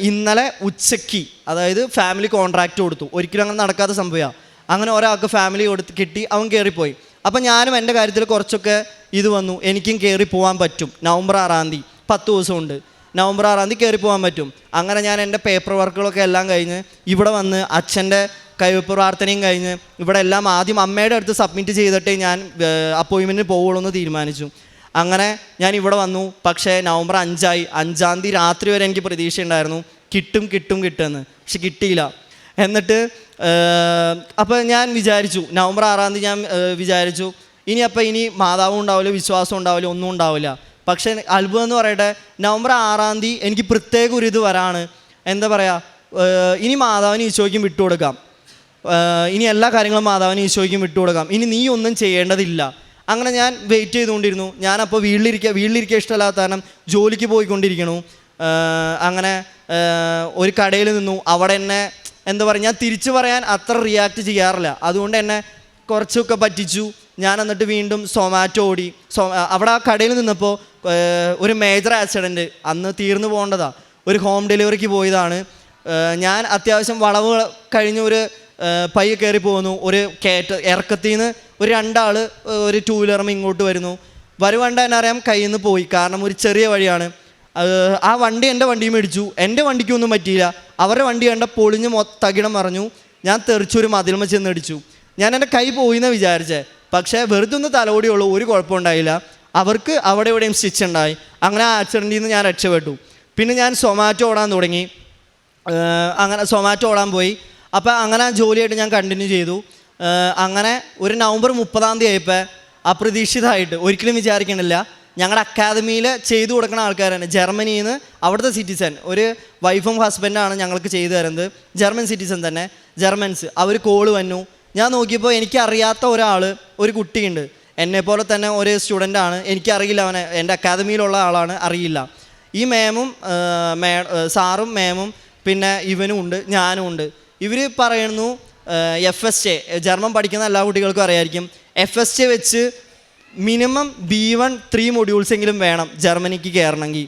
[SPEAKER 1] ഇന്നലെ ഉച്ചയ്ക്ക് അതായത് ഫാമിലി കോൺട്രാക്റ്റ് കൊടുത്തു. ഒരിക്കലും അങ്ങനെ നടക്കാത്ത സംഭവമാണ് അങ്ങനെ ഒരാൾക്ക് ഫാമിലി കൊടുത്ത് കിട്ടി അവൻ കയറിപ്പോയി അപ്പം ഞാനും എന്റെ കാര്യത്തിൽ കുറച്ചൊക്കെ ഇത് വന്നു. എനിക്കും കയറി പോകാൻ പറ്റും. നവംബർ ആറാം തീയതി പത്ത് ദിവസമുണ്ട്. നവംബർ ആറാം തീയതി കയറി പോകാൻ പറ്റും. അങ്ങനെ ഞാൻ എന്റെ പേപ്പർ വർക്കുകളൊക്കെ എല്ലാം കഴിഞ്ഞ് ഇവിടെ വന്ന് അച്ഛന്റെ കൈവപ്പ് പ്രാർത്ഥനയും കഴിഞ്ഞ് ഇവിടെ എല്ലാം ആദ്യം അമ്മയുടെ അടുത്ത് സബ്മിറ്റ് ചെയ്തിട്ടേ ഞാൻ അപ്പോയിൻമെന്റിന് പോവുള്ളൂ എന്ന് തീരുമാനിച്ചു. അങ്ങനെ ഞാൻ ഇവിടെ വന്നു. പക്ഷേ നവംബർ അഞ്ചായി. അഞ്ചാം തീയതി രാത്രി വരെ എനിക്ക് പ്രതീക്ഷയുണ്ടായിരുന്നു. കിട്ടും കിട്ടും കിട്ടുമെന്ന്. പക്ഷെ കിട്ടിയില്ല. എന്നിട്ട് അപ്പോൾ ഞാൻ വിചാരിച്ചു. നവംബർ ആറാം തീയതി ഞാൻ വിചാരിച്ചു. ഇനി അപ്പോൾ ഇനി മാതാവും ഉണ്ടാവില്ല വിശ്വാസം ഉണ്ടാവില്ല ഒന്നും ഉണ്ടാവില്ല. പക്ഷേ അത്ഭുതം എന്ന് പറയട്ടെ നവംബർ ആറാം തീയതി എനിക്ക് പ്രത്യേക ഒരു ഇത് വരാണ്. എന്താ പറയുക ഇനി മാതാവിന് ഈശോയ്ക്കും വിട്ടുകൊടുക്കാം. ഇനി എല്ലാ കാര്യങ്ങളും മാതാവിന് ഈശോയ്ക്കും വിട്ടുകൊടുക്കാം. ഇനി നീ ഒന്നും ചെയ്യേണ്ടതില്ല. അങ്ങനെ ഞാൻ വെയിറ്റ് ചെയ്തുകൊണ്ടിരുന്നു. ഞാനപ്പോൾ വീട്ടിലിരിക്കുക വീട്ടിലിരിക്കുക ഇഷ്ടമല്ലാത്ത കാരണം ജോലിക്ക് പോയിക്കൊണ്ടിരിക്കണു. അങ്ങനെ ഒരു കടയിൽ നിന്നു. അവിടെ എന്നെ എന്താ പറയുക ഞാൻ തിരിച്ചു പറയാൻ അത്ര റിയാക്ട് ചെയ്യാറില്ല. അതുകൊണ്ട് എന്നെ കുറച്ചൊക്കെ പറ്റിച്ചു. ഞാൻ എന്നിട്ട് വീണ്ടും സൊമാറ്റോ ഓടി. സൊ അവിടെ ആ കടയിൽ നിന്നപ്പോൾ ഒരു മേജർ ആക്സിഡന്റ് അന്ന് തീർന്നു പോകേണ്ടതാണ് ഒരു ഹോം ഡെലിവറിക്ക് പോയതാണ്. ഞാൻ അത്യാവശ്യം വളവ് കഴിഞ്ഞ ഒരു പയ്യെ കയറി പോകുന്നു. ഒരു കയറ്റ ഇറക്കത്തിൽ നിന്ന് ഒരു രണ്ടാൾ ഒരു ടൂ വീലറും ഇങ്ങോട്ട് വരുന്നു. വരുവണ്ട എന്നറിയാം കയ്യിൽ നിന്ന് പോയി. കാരണം ഒരു ചെറിയ വഴിയാണ്. ആ വണ്ടി എന്റെ വണ്ടിയും മേടിച്ചു എന്റെ വണ്ടിക്കൊന്നും പറ്റിയില്ല. അവരുടെ വണ്ടി കണ്ട പൊളിഞ്ഞ് തകിടം മറിഞ്ഞു. ഞാൻ തെറിച്ചൊരു മതിൽമ ചെന്ന് അടിച്ചു ഞാൻ എന്റെ കൈ പോയി എന്ന് വിചാരിച്ചേ. പക്ഷേ വെറുതെ ഒന്ന് തലോടിയുള്ളൂ ഒരു കുഴപ്പമുണ്ടായില്ല അവർക്ക് അവിടെ എവിടെയും സ്റ്റിച്ച് ഉണ്ടായി. അങ്ങനെ ആ ആക്സിഡന്റിൽ നിന്ന് ഞാൻ രക്ഷപ്പെട്ടു. പിന്നെ ഞാൻ സൊമാറ്റോ ഓടാൻ തുടങ്ങി. അങ്ങനെ സൊമാറ്റോ ഓടാൻ പോയി. അപ്പോൾ അങ്ങനെ ആ ജോലിയായിട്ട് ഞാൻ കണ്ടിന്യൂ ചെയ്തു. അങ്ങനെ ഒരു നവംബർ മുപ്പതാം തീയതി ആയപ്പോൾ അപ്രതീക്ഷിതമായിട്ട് ഒരിക്കലും വിചാരിക്കണില്ല ഞങ്ങളുടെ അക്കാദമിയിൽ ചെയ്തു കൊടുക്കുന്ന ആൾക്കാരാണ് ജർമ്മനിയിൽ നിന്ന് അവിടുത്തെ സിറ്റിസൺ ഒരു വൈഫും ഹസ്ബൻഡാണ് ഞങ്ങൾക്ക് ചെയ്തു തരുന്നത്. ജർമ്മൻ സിറ്റിസൺ തന്നെ ജർമ്മൻസ് അവർ കോൾ വന്നു. ഞാൻ നോക്കിയപ്പോൾ എനിക്കറിയാത്ത ഒരാൾ ഒരു കുട്ടിയുണ്ട്. എന്നെപ്പോലെ തന്നെ ഒരു സ്റ്റുഡന്റ് ആണ്. എനിക്കറിയില്ല അവനെ. എന്റെ അക്കാദമിയിലുള്ള ആളാണ് അറിയില്ല. ഈ മാമും മേ സാറും മാമും പിന്നെ ഇവനും ഉണ്ട് ഞാനും ഉണ്ട്. ഇവർ പറയുന്നു എഫ് എസ് എ ജർമ്മൻ പഠിക്കുന്ന എല്ലാ കുട്ടികൾക്കും അറിയായിരിക്കും. എഫ് എസ് എ വെച്ച് minimum B one three modules എങ്കിലും വേണം ജർമ്മനിക്ക് കയറണമെങ്കിൽ.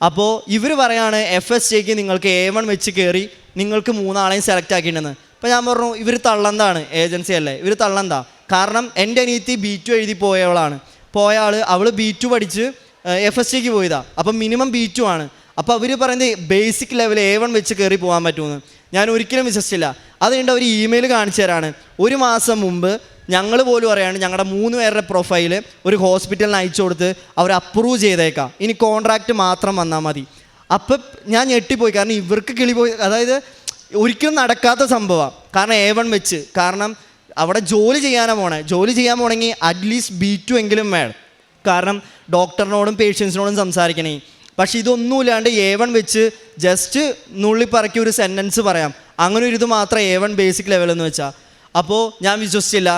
[SPEAKER 1] അപ്പോൾ ഇവർ പറയാണ് എഫ് എസ് എക്ക് നിങ്ങൾക്ക് എ വൺ വെച്ച് കയറി നിങ്ങൾക്ക് മൂന്നാളെയും സെലക്ട് ആക്കിയിട്ടുണ്ടെന്ന്. അപ്പോൾ ഞാൻ പറഞ്ഞു ഇവർ തള്ളന്താണ് ഏജൻസി അല്ലേ? ഇവർ തള്ളന്താ? കാരണം എന്റെ അനിയത്തി ബി ടു എഴുതി പോയവളാണ്. പോയ ആൾ അവൾ ബി ടു പഠിച്ച് എഫ് എസ് സിക്ക് പോയതാണ് അപ്പം മിനിമം ബി ടു ആണ്. അപ്പോൾ അവർ പറയുന്നത് ബേസിക് ലെവൽ എ വൺ വെച്ച് കയറി പോകാൻ പറ്റുമെന്ന് ഞാൻ ഒരിക്കലും വിശ്വസിച്ചില്ല. അത് അവർ ഇമെയിൽ കാണിച്ചു തരാണ്. ഒരു മാസം മുമ്പ് ഞങ്ങൾ പോലും അറിയാണ് ഞങ്ങളുടെ മൂന്ന് പേരുടെ പ്രൊഫൈൽ ഒരു ഹോസ്പിറ്റലിന് അയച്ചു കൊടുത്ത് അവർ അപ്രൂവ് ചെയ്തേക്കാം. ഇനി കോൺട്രാക്റ്റ് മാത്രം വന്നാൽ മതി. അപ്പം ഞാൻ ഞെട്ടിപ്പോയി. കാരണം ഇവർക്ക് കിളി പോയി. അതായത് ഒരിക്കലും നടക്കാത്ത സംഭവമാണ് കാരണം എ വൺ വെച്ച്. കാരണം അവിടെ ജോലി ചെയ്യാനാണ് പോണേ. ജോലി ചെയ്യാൻ പോണെങ്കിൽ അറ്റ്ലീസ്റ്റ് ബി ടു എങ്കിലും വേണം. കാരണം ഡോക്ടറിനോടും പേഷ്യൻസിനോടും സംസാരിക്കണേ. പക്ഷെ ഇതൊന്നുമില്ലാണ്ട് എ വൺ വെച്ച് ജസ്റ്റ് നുള്ളിപ്പറക്കി ഒരു സെന്റൻസ് പറയാം. അങ്ങനെ ഒരു ഇത് മാത്രം എ വൺ ബേസിക് ലെവൽ എന്ന് വെച്ചാൽ അപ്പോൾ ഞാൻ വിശ്വസിച്ചില്ല.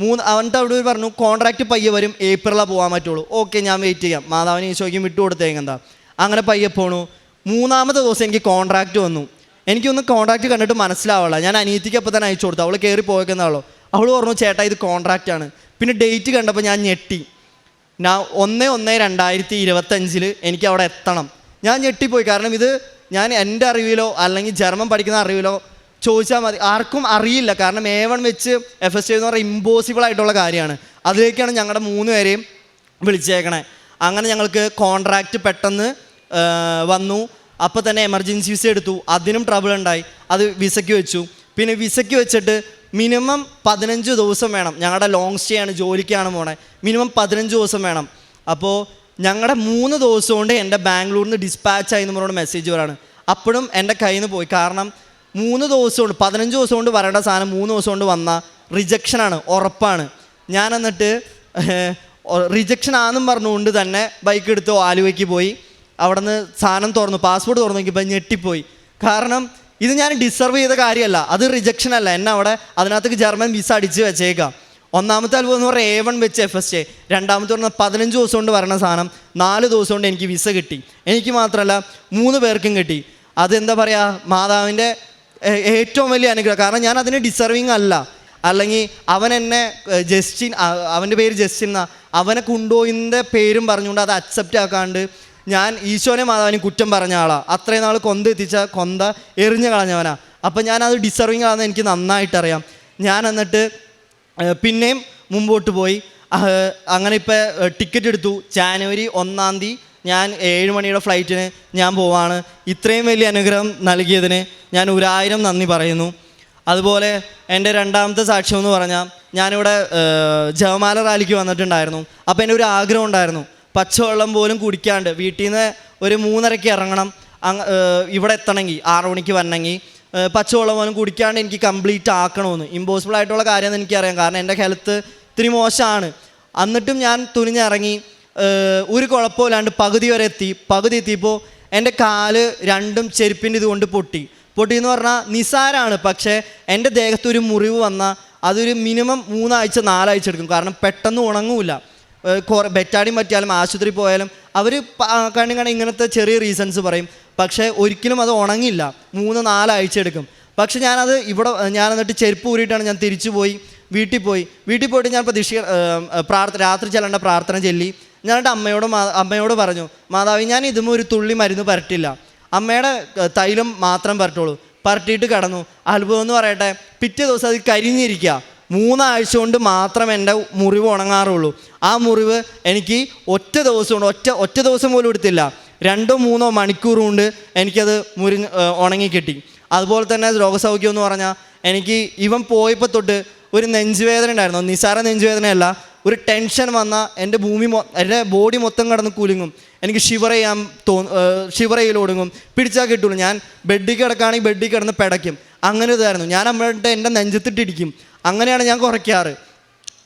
[SPEAKER 1] മൂന്ന് അവന്റെ അവിടെ ഒരു പറഞ്ഞു കോൺട്രാക്റ്റ് പയ്യെ വരും ഏപ്രിലാണ് പോകാൻ പറ്റുള്ളൂ. ഓക്കെ ഞാൻ വെയിറ്റ് ചെയ്യാം. മാതാവിന് ഈശോയ്ക്കും വിട്ടു കൊടുത്തേക്കെന്താ അങ്ങനെ പയ്യെ പോണു. മൂന്നാമത്തെ ദിവസം എനിക്ക് കോൺട്രാക്റ്റ് വന്നു. എനിക്കൊന്നും കോൺട്രാക്റ്റ് കണ്ടിട്ട് മനസ്സിലാവുള്ള ഞാൻ അനിയത്തിക്ക് അപ്പോൾ തന്നെ അയച്ചു കൊടുത്തു. അവൾ കയറി പോയേക്കുന്നാളോ അവൾ പറഞ്ഞു ചേട്ടാ ഇത് കോൺട്രാക്റ്റാണ് പിന്നെ ഡേറ്റ് കണ്ടപ്പോൾ ഞാൻ ഞെട്ടി. ഞാൻ ഒന്ന് ഒന്ന് രണ്ടായിരത്തി ഇരുപത്തഞ്ചിൽ എനിക്ക് അവിടെ എത്തണം. ഞാൻ ഞെട്ടിപ്പോയി. കാരണം ഇത് ഞാൻ എന്റെ അറിവിലോ അല്ലെങ്കിൽ ജർമ്മൻ പഠിക്കുന്ന അറിവിലോ ചോദിച്ചാൽ മതി. ആർക്കും അറിയില്ല. കാരണം എ വൺ വെച്ച് എഫ് എസ് എന്ന് പറയുന്നത് ഇമ്പോസിബിൾ ആയിട്ടുള്ള കാര്യമാണ്. അതിലേക്കാണ് ഞങ്ങളുടെ മൂന്ന് പേരെയും വിളിച്ചേക്കണേ. അങ്ങനെ ഞങ്ങൾക്ക് കോൺട്രാക്റ്റ് പെട്ടെന്ന് വന്നു. അപ്പോൾ തന്നെ എമർജൻസി വിസ എടുത്തു. അതിനും ട്രബിൾ ഉണ്ടായി. അത് വിസയ്ക്ക് വെച്ചു. പിന്നെ വിസയ്ക്ക് വെച്ചിട്ട് മിനിമം പതിനഞ്ച് ദിവസം വേണം. ഞങ്ങളുടെ ലോങ് സ്റ്റേ ആണ് ജോലിക്കാണ് പോണേ മിനിമം പതിനഞ്ച് ദിവസം വേണം. അപ്പോൾ ഞങ്ങളുടെ മൂന്ന് ദിവസം കൊണ്ട് എന്റെ ബാംഗ്ലൂരിൽ നിന്ന് ഡിസ്പാച്ച് ആയി പറഞ്ഞുകൊണ്ട് മെസ്സേജ് വരാണ്. അപ്പോഴും എന്റെ കയ്യിൽ നിന്ന് പോയി. കാരണം മൂന്ന് ദിവസം കൊണ്ട് പതിനഞ്ച് ദിവസം കൊണ്ട് വരേണ്ട സാധനം മൂന്ന് ദിവസം കൊണ്ട് വന്ന റിജക്ഷനാണ് ഉറപ്പാണ്. ഞാൻ എന്നിട്ട് റിജക്ഷൻ ആണെന്നും പറഞ്ഞുകൊണ്ട് തന്നെ ബൈക്ക് എടുത്ത് ആലുവയ്ക്ക് പോയി. അവിടെ നിന്ന് സാധനം തുറന്നു പാസ്പോർട്ട് തുറന്നു നോക്കിയപ്പോൾ ഞെട്ടിപ്പോയി. കാരണം ഇത് ഞാൻ ഡിസർവ് ചെയ്ത കാര്യമല്ല. അത് റിജക്ഷൻ അല്ല. എന്നെ അവിടെ അതിനകത്തേക്ക് ജർമ്മൻ വിസ അടിച്ച് വെച്ചേക്കാം. ഒന്നാമത്തെ അത്ഭുതം എന്ന് പറഞ്ഞാൽ എ വൺ വെച്ച് എഫ് എസ് എ രണ്ടാമത്തെ പറഞ്ഞാൽ പതിനഞ്ച് ദിവസം കൊണ്ട് വരണ സാധനം. നാല് ദിവസം കൊണ്ട് എനിക്ക് വിസ കിട്ടി. എനിക്ക് മാത്രമല്ല മൂന്ന് പേർക്കും കിട്ടി. അതെന്താ പറയുക മാതാവിന്റെ ഏറ്റവും വലിയ അനുഗ്രഹം. കാരണം ഞാൻ അതിന് ഡിസർവിങ് അല്ല. അല്ലെങ്കിൽ അവൻ എന്നെ ജസ്റ്റിൻ അവന്റെ പേര് ജസ്റ്റിൻ എന്നാ. അവനെ കൊണ്ടുപോയിന്റെ പേരും പറഞ്ഞുകൊണ്ട് അത് അക്സെപ്റ്റ് ആക്കാണ്ട് ഞാൻ ഈശോനെ മാതാവിനെ കുറ്റം പറഞ്ഞ ആളാണ് അത്രയും നാൾ കൊന്ത എത്തിച്ച കൊന്ത എറിഞ്ഞു കളഞ്ഞവനാ. അപ്പം ഞാനത് ഡിസർവിങ് ആണെന്ന് എനിക്ക് നന്നായിട്ടറിയാം. ഞാൻ എന്നിട്ട് പിന്നെയും മുമ്പോട്ട് പോയി. അങ്ങനെ ഇപ്പോൾ ടിക്കറ്റ് എടുത്തു. ജാനുവരി ഒന്നാം തീയതി ഞാൻ ഏഴ് മണിയുടെ ഫ്ലൈറ്റിന് ഞാൻ പോവാണ്. ഇത്രയും വലിയ അനുഗ്രഹം നൽകിയതിന് ഞാൻ ഒരായിരം നന്ദി പറയുന്നു. അതുപോലെ എന്റെ രണ്ടാമത്തെ സാക്ഷ്യം എന്ന് പറഞ്ഞാൽ ഞാനിവിടെ ജവമാല റാലിക്ക് വന്നിട്ടുണ്ടായിരുന്നു. അപ്പോൾ എന്റെ ഒരു ആഗ്രഹം ഉണ്ടായിരുന്നു. പച്ചവെള്ളം പോലും കുടിക്കാണ്ട് വീട്ടിൽ നിന്ന് ഒരു മൂന്നരയ്ക്ക് ഇറങ്ങണം. ഇവിടെ എത്തണമെങ്കിൽ ആറു മണിക്ക് ഏഹ്, പച്ചവെള്ളം പോലും കുടിക്കാണ്ട് എനിക്ക് കംപ്ലീറ്റ് ആക്കണമെന്ന്. ഇമ്പോസിബിൾ ആയിട്ടുള്ള കാര്യമെന്ന് എനിക്കറിയാം. കാരണം എന്റെ ഹെൽത്ത് ഇത്തിരി മോശമാണ്. എന്നിട്ടും ഞാൻ തുനിഞ്ഞിറങ്ങി ഒരു കുഴപ്പമില്ലാണ്ട് പകുതി വരെ എത്തി. പകുതി എത്തിയപ്പോൾ എന്റെ കാൽ രണ്ടും ചെരുപ്പിന്റെ ഇതുകൊണ്ട് പൊട്ടി പൊട്ടി. എന്ന് പറഞ്ഞാൽ നിസാരാണ് പക്ഷേ എന്റെ ദേഹത്തൊരു മുറിവ് വന്നാൽ അതൊരു മിനിമം മൂന്നാഴ്ച നാലാഴ്ച എടുക്കും. കാരണം പെട്ടെന്ന് ഉണങ്ങൂല. കുറെ ബെറ്റാടി പറ്റിയാലും ആശുപത്രി പോയാലും അവർ കണ്ണി കണ്ണി ഇങ്ങനത്തെ ചെറിയ റീസൺസ് പറയും. പക്ഷേ ഒരിക്കലും അത് ഉണങ്ങില്ല. മൂന്ന് നാലാഴ്ച എടുക്കും. പക്ഷെ ഞാനത് ഇവിടെ ഞാൻ എന്നിട്ട് ചെരുപ്പ് ഊരിയിട്ടാണ് ഞാൻ തിരിച്ചു പോയി വീട്ടിൽ പോയി. വീട്ടിൽ പോയിട്ട് ഞാൻ പ്രതീക്ഷ പ്രാർത്ഥ രാത്രി ചെല്ലേണ്ട പ്രാർത്ഥന ചൊല്ലി. എന്റെ അമ്മയോട് അമ്മയോട് പറഞ്ഞു മാതാവ് ഞാൻ ഇതും ഒരു തുള്ളി മരുന്ന് പരട്ടില്ല. അമ്മയുടെ തൈലം മാത്രം പരട്ടുള്ളൂ. പരട്ടിയിട്ട് കിടന്നു. അത്ഭുതം എന്ന് പറയട്ടെ പിറ്റേ ദിവസം അത് കരിഞ്ഞിരിക്കുക മൂന്നാഴ്ച കൊണ്ട് മാത്രം എന്റെ മുറിവ് ഉണങ്ങാറുള്ളൂ. ആ മുറിവ് എനിക്ക് ഒറ്റ ദിവസം കൊണ്ട് ഒറ്റ ഒറ്റ ദിവസം പോലും എടുത്തില്ല. രണ്ടോ മൂന്നോ മണിക്കൂർ കൊണ്ട് എനിക്കത് മുരി ഉണങ്ങിക്കിട്ടി. ഉണങ്ങി കിട്ടി അതുപോലെ തന്നെ രോഗസൗഖ്യം എന്ന് പറഞ്ഞാൽ എനിക്ക് ഇവൻ പോയപ്പോൾ തൊട്ട് ഒരു നെഞ്ചുവേദന ഉണ്ടായിരുന്നു. നിസാര നെഞ്ചുവേദനയല്ല ഒരു ടെൻഷൻ വന്നാൽ എന്റെ ഭൂമി എന്റെ ബോഡി മൊത്തം കിടന്ന് കുലുങ്ങും. എനിക്ക് ഷിവർ ചെയ്യാൻ തോന്നും ഷിവർ ചെയ്യലോടുങ്ങും. പിടിച്ചാൽ കിട്ടുള്ളൂ ഞാൻ ബെഡിൽ കിടക്കുകയാണെങ്കിൽ ബെഡിൽ കിടന്ന് പിടയ്ക്കും. അങ്ങനെ ഇതായിരുന്നു. ഞാൻ അമ്മയുടെ എന്റെ നെഞ്ചത്തിട്ടിരിക്കും. അങ്ങനെയാണ് ഞാൻ കുറയ്ക്കാറ്.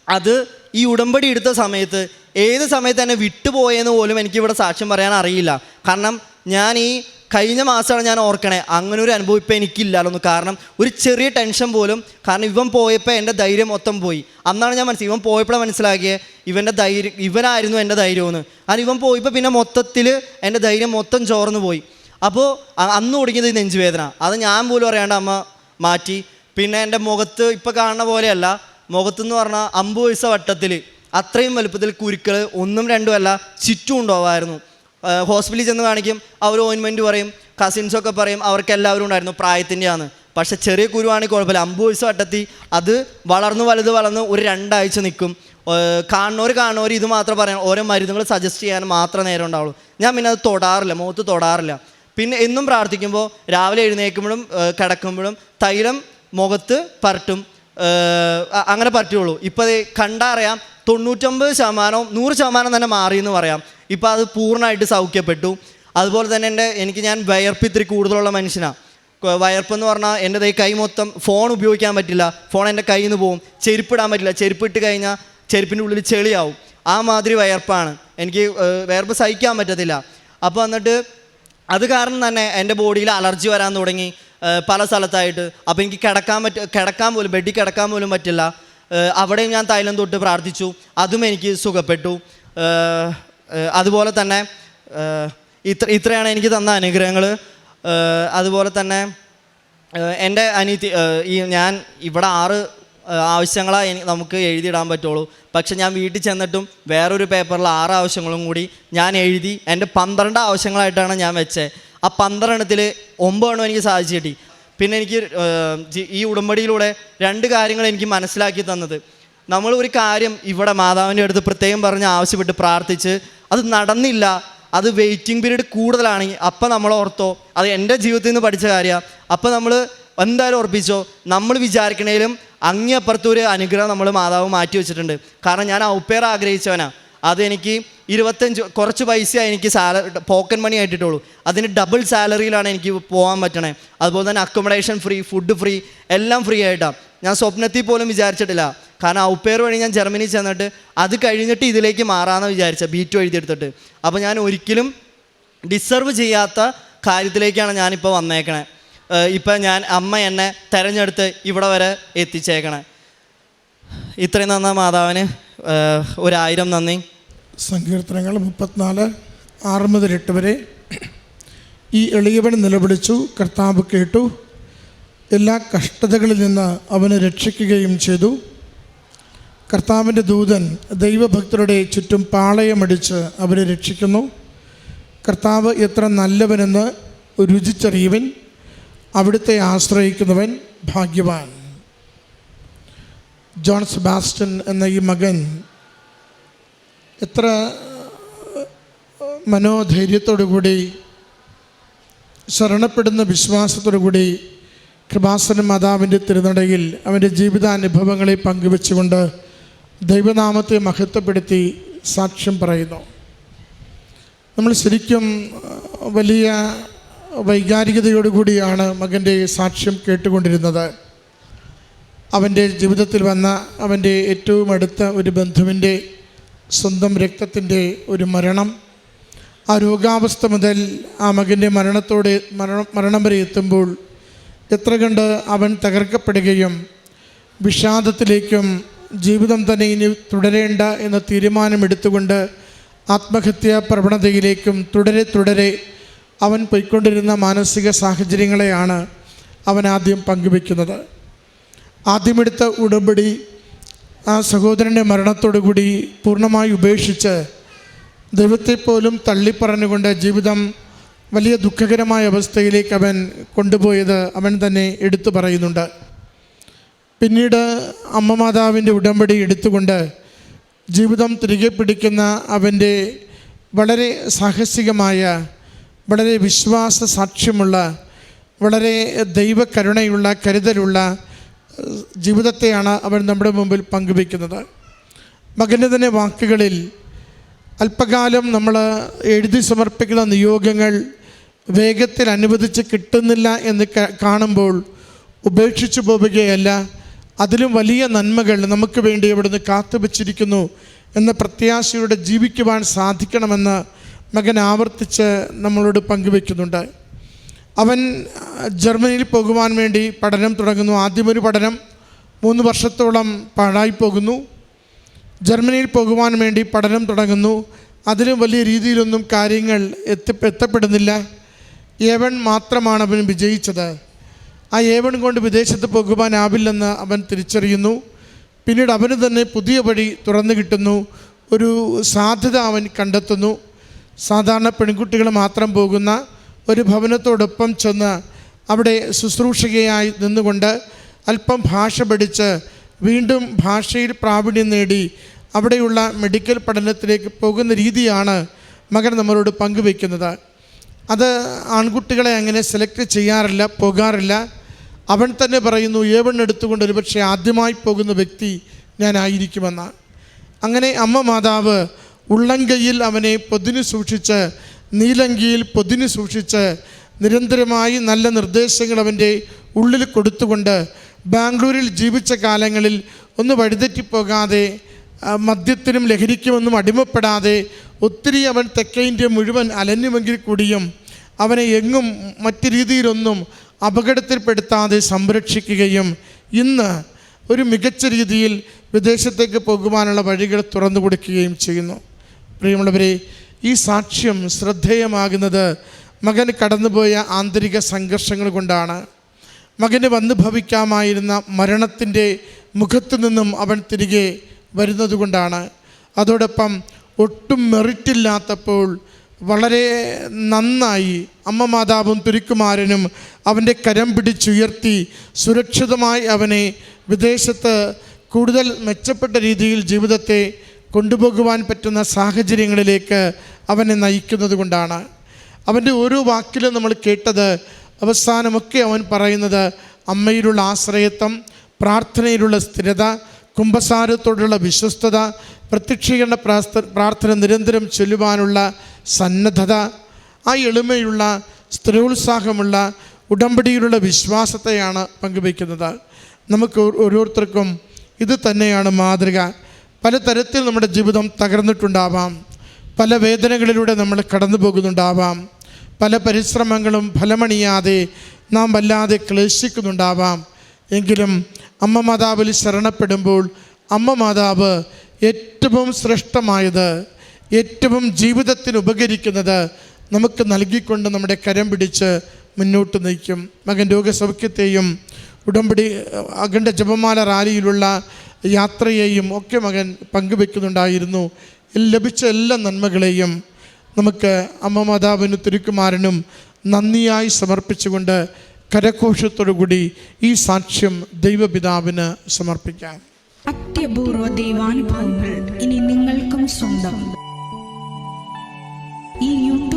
[SPEAKER 1] അത് ഈ ഉടമ്പടി എടുത്ത സമയത്ത് ഏത് സമയത്ത് എന്നെ വിട്ടുപോയെന്ന് പോലും എനിക്കിവിടെ സാക്ഷ്യം പറയാൻ അറിയില്ല. കാരണം ഞാൻ ഈ കഴിഞ്ഞ മാസമാണ് ഞാൻ ഓർക്കണേ അങ്ങനെ ഒരു അനുഭവം ഇപ്പം എനിക്കില്ലാലൊന്നും കാരണം ഒരു ചെറിയ ടെൻഷൻ പോലും കാരണം ഇവൻ പോയപ്പോൾ എന്റെ ധൈര്യം മൊത്തം പോയി. അന്നാണ് ഞാൻ മനസ്സിൽ ഇവൻ പോയപ്പോഴാണ് മനസ്സിലാക്കിയത് ഇവന്റെ ധൈര്യം ഇവനായിരുന്നു എന്റെ ധൈര്യമെന്ന്. കാരണം ഇവൻ പോയപ്പോൾ പിന്നെ മൊത്തത്തിൽ എന്റെ ധൈര്യം മൊത്തം ചോർന്നു പോയി അപ്പോൾ അന്ന് തുടങ്ങിയത് നെഞ്ചുവേദന. അത് ഞാൻ പോലും അറിയാണ്ട് അമ്മ മാറ്റി. പിന്നെ എന്റെ മുഖത്ത് ഇപ്പോൾ കാണുന്ന പോലെയല്ല. മുഖത്തെന്ന് പറഞ്ഞാൽ അമ്പത് പൈസ വട്ടത്തിൽ അത്രയും വലുപ്പത്തിൽ കുരുക്കൾ ഒന്നും രണ്ടുമല്ല ചുറ്റും ഉണ്ടാവുമായിരുന്നു ഹോസ്പിറ്റലിൽ ചെന്ന് കാണിക്കും അവർ ഓയിൻമെന്റ് പറയും കസിൻസൊക്കെ പറയും അവർക്ക് എല്ലാവരും ഉണ്ടായിരുന്നു പ്രായത്തിന്റെയാണ് പക്ഷേ ചെറിയ കുരുവാണെങ്കിൽ കുഴപ്പമില്ല. അമ്പത് വയസ്സ് വട്ടത്തി അത് വളർന്ന് വലുത് വളർന്ന് ഒരു രണ്ടാഴ്ച നിൽക്കും. കാണുന്നവർ കാണുന്നവർ ഇത് മാത്രം പറയാം ഓരോ മരുന്നുകൾ സജസ്റ്റ് ചെയ്യാൻ മാത്രം നേരം ഉണ്ടാവുള്ളൂ. ഞാൻ പിന്നെ അത് തൊടാറില്ല മുഖത്ത് തൊടാറില്ല. പിന്നെ എന്നും പ്രാർത്ഥിക്കുമ്പോൾ രാവിലെ എഴുന്നേൽക്കുമ്പോഴും കിടക്കുമ്പോഴും തൈലം മുഖത്ത് പരട്ടും അങ്ങനെ പറ്റുള്ളൂ. ഇപ്പോൾ കണ്ടറിയാം തൊണ്ണൂറ്റൊമ്പത് ശതമാനവും നൂറ് ശതമാനം തന്നെ മാറി എന്ന് പറയാം. ഇപ്പോൾ അത് പൂർണമായിട്ട് സൗഖ്യപ്പെട്ടു. അതുപോലെ തന്നെ എന്റെ എനിക്ക് ഞാൻ വയർപ്പ് ഇത്തിരി കൂടുതലുള്ള മനുഷ്യനാണ് വയർപ്പ് എന്ന് പറഞ്ഞാൽ എന്റെ കൈ മൊത്തം ഫോൺ ഉപയോഗിക്കാൻ പറ്റില്ല. ഫോൺ എന്റെ കയ്യിൽ നിന്ന് പോകും ചെരുപ്പിടാൻ പറ്റില്ല. ചെരുപ്പിട്ട് കഴിഞ്ഞാൽ ചെരുപ്പിന്റെ ഉള്ളിൽ ചെളിയാവും. ആ മാതിരി വയർപ്പാണ്. എനിക്ക് വയർപ്പ് സഹിക്കാൻ പറ്റത്തില്ല. അപ്പോൾ എന്നിട്ട് അത് കാരണം തന്നെ എന്റെ ബോഡിയിൽ അലർജി വരാൻ തുടങ്ങി പല സ്ഥലത്തായിട്ട്. അപ്പോൾ എനിക്ക് കിടക്കാൻ പറ്റ കിടക്കാൻ പോലും ബെഡിൽ കിടക്കാൻ പോലും പറ്റില്ല. അവിടെയും ഞാൻ തൈലം തൊട്ട് പ്രാർത്ഥിച്ചു. അതും എനിക്ക് സുഖപ്പെട്ടു. അതുപോലെ തന്നെ ഇത്ര ഇത്രയാണ് എനിക്ക് തന്ന അനുഗ്രഹങ്ങൾ. അതുപോലെ തന്നെ എന്റെ അനിയത്തി ഈ ഞാൻ ഇവിടെ ആറ് ആവശ്യങ്ങളാണ് നമുക്ക് എഴുതിയിടാൻ പറ്റുള്ളൂ. പക്ഷെ ഞാൻ വീട്ടിൽ ചെന്നിട്ടും വേറൊരു പേപ്പറിൽ ആറ് ആവശ്യങ്ങളും കൂടി ഞാൻ എഴുതി എന്റെ പന്ത്രണ്ട് ആവശ്യങ്ങളായിട്ടാണ് ഞാൻ വെച്ചത് ആ പന്ത്രണ്ടെണ്ണത്തിൽ ഒമ്പതെണ്ണം എനിക്ക് സാധിച്ചു കിട്ടി. പിന്നെ എനിക്ക് ഈ ഉടമ്പടിയിലൂടെ രണ്ട് കാര്യങ്ങൾ എനിക്ക് മനസ്സിലാക്കി തന്നത്. നമ്മൾ ഒരു കാര്യം ഇവിടെ മാതാവിന്റെ അടുത്ത് പ്രത്യേകം പറഞ്ഞ് ആവശ്യപ്പെട്ട് പ്രാർത്ഥിച്ച് അത് നടന്നില്ല അത് വെയിറ്റിംഗ് പീരീഡ് കൂടുതലാണെങ്കിൽ അപ്പം നമ്മൾ ഓർത്തോ അത് എന്റെ ജീവിതത്തിൽ നിന്ന് പഠിച്ച കാര്യമാണ്. അപ്പം നമ്മൾ എന്തായാലും ഉറപ്പിച്ചോ നമ്മൾ വിചാരിക്കണേലും അങ്ങേപ്പുറത്ത് ഒരു അനുഗ്രഹം നമ്മൾ മാതാവ് മാറ്റി വെച്ചിട്ടുണ്ട്. കാരണം ഞാൻ ഔപ്പേർ ആഗ്രഹിച്ചവനാ. അതെനിക്ക് ഇരുപത്തഞ്ച് കുറച്ച് പൈസ എനിക്ക് സാലറി പോക്കറ്റ് മണി ആയിട്ടിട്ടുള്ളൂ. അതിന് ഡബിൾ സാലറിയിലാണ് എനിക്ക് പോകാൻ പറ്റണേ. അതുപോലെ തന്നെ അക്കോമഡേഷൻ ഫ്രീ ഫുഡ് ഫ്രീ എല്ലാം ഫ്രീ ആയിട്ടാണ് ഞാൻ സ്വപ്നത്തിൽ പോലും വിചാരിച്ചിട്ടില്ല. കാരണം ഔപ്പേർ വഴി ഞാൻ ജർമ്മനി ചെന്നിട്ട് അത് കഴിഞ്ഞിട്ട് ഇതിലേക്ക് മാറാമെന്ന് വിചാരിച്ച ബി ടു എഴുതിയെടുത്തിട്ട്. അപ്പോൾ ഞാൻ ഒരിക്കലും ഡിസർവ് ചെയ്യാത്ത കാര്യത്തിലേക്കാണ് ഞാനിപ്പോൾ വന്നേക്കണേ. ഇപ്പം ഞാൻ അമ്മ എന്നെ തെരഞ്ഞെടുത്ത് ഇവിടെ വരെ എത്തിച്ചേക്കണേ. ഇത്രയും നന്ന മാതാവിന് ഒരായിരം നന്ദി.
[SPEAKER 2] സങ്കീർത്തനങ്ങൾ മുപ്പത്തിനാല് ആറ് മുതൽ എട്ട് വരെ. ഈ എളിയവൻ നിലവിളിച്ചു കർത്താവ് കേട്ടു. എല്ലാ കഷ്ടതകളിൽ നിന്ന് അവനെ രക്ഷിക്കുകയും ചെയ്തു. കർത്താവിന്റെ ദൂതൻ ദൈവഭക്തരുടെ ചുറ്റും പാളയമടിച്ച് അവരെ രക്ഷിക്കുന്നു. കർത്താവ് എത്ര നല്ലവനെന്ന് രുചിച്ചറിയുവൻ. അവിടുത്തെ ആശ്രയിക്കുന്നവൻ ഭാഗ്യവാൻ. ജോൺ സെബാസ്റ്റൻ എന്ന ഈ മകൻ എത്ര മനോധൈര്യത്തോടു കൂടി ശരണപ്പെടുന്ന വിശ്വാസത്തോടു കൂടി കൃപാസന മാതാവിന്റെ തിരുനടയിൽ അവന്റെ ജീവിതാനുഭവങ്ങളെ പങ്കുവെച്ചുകൊണ്ട് ദൈവനാമത്തെ മഹത്വപ്പെടുത്തി സാക്ഷ്യം പറയുന്നു. നമ്മൾ ശരിക്കും വലിയ വൈകാരികതയോടുകൂടിയാണ് മകന്റെ സാക്ഷ്യം കേട്ടുകൊണ്ടിരുന്നത്. അവന്റെ ജീവിതത്തിൽ വന്ന അവന്റെ ഏറ്റവും അടുത്ത ഒരു ബന്ധുവിന്റെ സ്വന്തം രക്തത്തിന്റെ ഒരു മരണം. ആ രോഗാവസ്ഥ മുതൽ ആ മകന്റെ മരണത്തോടെ മരണം മരണം വരെ എത്തുമ്പോൾ എത്ര കണ്ട് അവൻ തകർക്കപ്പെടുകയും വിഷാദത്തിലേക്കും ജീവിതം തന്നെ ഇനി തുടരേണ്ട എന്ന തീരുമാനമെടുത്തുകൊണ്ട് ആത്മഹത്യാ പ്രവണതയിലേക്കും തുടരെ തുടരെ അവൻ പോയിക്കൊണ്ടിരുന്ന മാനസിക സാഹചര്യങ്ങളെയാണ് അവൻ ആദ്യം പങ്കുവെക്കുന്നത്. ആദ്യമെടുത്ത ഉടമ്പടി ആ സഹോദരന്റെ മരണത്തോടുകൂടി പൂർണമായി ഉപേക്ഷിച്ച് ദൈവത്തെപ്പോലും തള്ളിപ്പറഞ്ഞുകൊണ്ട് ജീവിതം വലിയ ദുഃഖകരമായ അവസ്ഥയിലേക്ക് അവൻ കൊണ്ടുപോയത് അവൻ തന്നെ എടുത്തു പറയുന്നുണ്ട്. പിന്നീട് അമ്മ മാതാവിന്റെ ഉടമ്പടി എടുത്തുകൊണ്ട് ജീവിതം തിരികെ പിടിക്കുന്ന അവന്റെ വളരെ സാഹസികമായ വളരെ വിശ്വാസ സാക്ഷ്യമുള്ള വളരെ ദൈവകരുണയുള്ള കരുതലുള്ള ജീവിതത്തെയാണ് അവൻ നമ്മുടെ മുമ്പിൽ പങ്കുവയ്ക്കുന്നത്. മകന്റെ തന്നെ വാക്കുകളിൽ അല്പകാലം നമ്മൾ എഴുതി സമർപ്പിക്കുന്ന നിയോഗങ്ങൾ വേഗത്തിൽ അനുവദിച്ച് കിട്ടുന്നില്ല എന്ന് കാണുമ്പോൾ ഉപേക്ഷിച്ചു പോവുകയല്ല. അതിലും വലിയ നന്മകൾ നമുക്ക് വേണ്ടി ഇവിടുന്ന് കാത്തുവച്ചിരിക്കുന്നു എന്ന പ്രത്യാശയോടെ ജീവിക്കുവാൻ സാധിക്കണമെന്ന് മകൻ ആവർത്തിച്ച് നമ്മളോട് പങ്കുവെക്കുന്നുണ്ട്. അവൻ ജർമ്മനിയിൽ പോകുവാൻ വേണ്ടി പഠനം തുടങ്ങുന്നു. ആദ്യമൊരു പഠനം മൂന്ന് വർഷത്തോളം പാഴായി പോകുന്നു. ജർമ്മനിയിൽ പോകുവാൻ വേണ്ടി പഠനം തുടങ്ങുന്നു. അതിലും വലിയ രീതിയിലൊന്നും കാര്യങ്ങൾ എത്തി എത്തപ്പെടുന്നില്ല. ഏവൺ മാത്രമാണ് അവൻ വിജയിച്ചത്. ആ ഏവൺ കൊണ്ട് വിദേശത്ത് പോകുവാനാവില്ലെന്ന് അവൻ തിരിച്ചറിയുന്നു. പിന്നീട് അവന് തന്നെ പുതിയ വഴി തുറന്നു കിട്ടുന്നു. ഒരു സാധ്യത അവൻ കണ്ടെത്തുന്നു. സാധാരണ പെൺകുട്ടികൾ മാത്രം പോകുന്ന ഒരു ഭവനത്തോടൊപ്പം ചെന്ന് അവിടെ ശുശ്രൂഷകയായി നിന്നുകൊണ്ട് അല്പം ഭാഷ പഠിച്ച് വീണ്ടും ഭാഷയിൽ പ്രാവീണ്യം നേടി അവിടെയുള്ള മെഡിക്കൽ പഠനത്തിലേക്ക് പോകുന്ന രീതിയാണ് മകൻ നമ്മളോട് പങ്കുവെക്കുന്നത് അത് ആൺകുട്ടികളെ അങ്ങനെ സെലക്ട് ചെയ്യാറില്ല പോകാറില്ല. അവൻ തന്നെ പറയുന്നു ഏവൺ എടുത്തുകൊണ്ട് ഒരുപക്ഷെ ആദ്യമായി പോകുന്ന വ്യക്തി ഞാനായിരിക്കുമെന്ന് അങ്ങനെ അമ്മ മാതാവ് ഉള്ളംകൈയിൽ അവനെ പൊതിഞ്ഞു സൂക്ഷിച്ച് നീലങ്കിയിൽ പൊതിഞ്ഞു സൂക്ഷിച്ച് നിരന്തരമായി നല്ല നിർദ്ദേശങ്ങൾ അവന്റെ ഉള്ളിൽ കൊടുത്തുകൊണ്ട് ബാംഗ്ലൂരിൽ ജീവിച്ച കാലങ്ങളിൽ ഒന്ന് വഴിതെറ്റിപ്പോകാതെ മദ്യത്തിനും ലഹരിക്കുമൊന്നും അടിമപ്പെടാതെ ഒത്തിരി അവൻ തെക്കേ ഇന്ത്യ മുഴുവൻ അലഞ്ഞുമെങ്കിൽ കൂടിയും അവനെ എങ്ങും മറ്റു രീതിയിലൊന്നും അപകടത്തിൽപ്പെടുത്താതെ സംരക്ഷിക്കുകയും ഇന്ന് ഒരു മികച്ച രീതിയിൽ വിദേശത്തേക്ക് പോകുവാനുള്ള വഴികൾ തുറന്നു കൊടുക്കുകയും ചെയ്യുന്നു. പ്രിയമുള്ളവരെ ഈ സാക്ഷ്യം ശ്രദ്ധേയമാകുന്നത് മകൻ കടന്നുപോയ ആന്തരിക സംഘർഷങ്ങൾ കൊണ്ടാണ്. മകന് വന്നു ഭവിക്കാമായിരുന്ന മരണത്തിന്റെ മുഖത്തു നിന്നും അവൻ തിരികെ വരുന്നതുകൊണ്ടാണ്. അതോടൊപ്പം ഒട്ടും മെറിറ്റില്ലാത്തപ്പോൾ വളരെ നന്നായി അമ്മ മാതാവും തുരുക്കുമാരനും അവന്റെ കരം പിടിച്ചുയർത്തി സുരക്ഷിതമായി അവനെ വിദേശത്ത് കൂടുതൽ മെച്ചപ്പെട്ട രീതിയിൽ ജീവിതത്തെ കൊണ്ടുപോകുവാൻ പറ്റുന്ന സാഹചര്യങ്ങളിലേക്ക് അവനെ നയിക്കുന്നത് കൊണ്ടാണ്. അവന്റെ ഓരോ വാക്കിലും നമ്മൾ കേട്ടത് അവസാനമൊക്കെ അവൻ പറയുന്നത് അമ്മയിലുള്ള ആശ്രയത്വം പ്രാർത്ഥനയിലുള്ള സ്ഥിരത കുംഭസാരത്തോടുള്ള വിശ്വസ്തത പ്രത്യക്ഷീകരണ പ്രാർത്ഥന നിരന്തരം ചൊല്ലുവാനുള്ള സന്നദ്ധത ആ എളിമയുള്ള സ്ഥിരോത്സാഹമുള്ള ഉടമ്പടിയിലുള്ള വിശ്വാസത്തെയാണ് പങ്കുവയ്ക്കുന്നത്. നമുക്ക് ഓരോരുത്തർക്കും ഇത് തന്നെയാണ് മാതൃക. പലതരത്തിൽ നമ്മുടെ ജീവിതം തകർന്നിട്ടുണ്ടാവാം. പല വേദനകളിലൂടെ നമ്മൾ കടന്നു പോകുന്നുണ്ടാവാം പല പരിശ്രമങ്ങളും ഫലമണിയാതെ നാം വല്ലാതെ ക്ലേശിക്കുന്നുണ്ടാവാം. എങ്കിലും അമ്മ മാതാവിൽ ശരണപ്പെടുമ്പോൾ അമ്മ മാതാവ് ഏറ്റവും ശ്രേഷ്ഠമായത് ഏറ്റവും ജീവിതത്തിന് ഉപകരിക്കുന്നത് നമുക്ക് നൽകിക്കൊണ്ട് നമ്മുടെ കരം പിടിച്ച് മുന്നോട്ട് നയിക്കും. മകൻ രോഗസൗഖ്യത്തെയും ഉടമ്പടി അഖണ്ഡ ജപമാല റാലിയിലുള്ള യാത്രയെയും ഒക്കെ മകൻ പങ്കുവെക്കുന്നുണ്ടായിരുന്നു. ലഭിച്ച എല്ലാ നന്മകളെയും നമുക്ക് അമ്മ മാതാവിനും തിരുക്കുമാരനും നന്ദിയായി സമർപ്പിച്ചുകൊണ്ട് കരഘോഷത്തോടുകൂടി ഈ സാക്ഷ്യം ദൈവപിതാവിന് സമർപ്പിക്കാം.
[SPEAKER 3] അത്യപൂർവ ദൈവാനുഭവങ്ങൾ ഇനി നിങ്ങൾക്കും സ്വന്തം. ഈ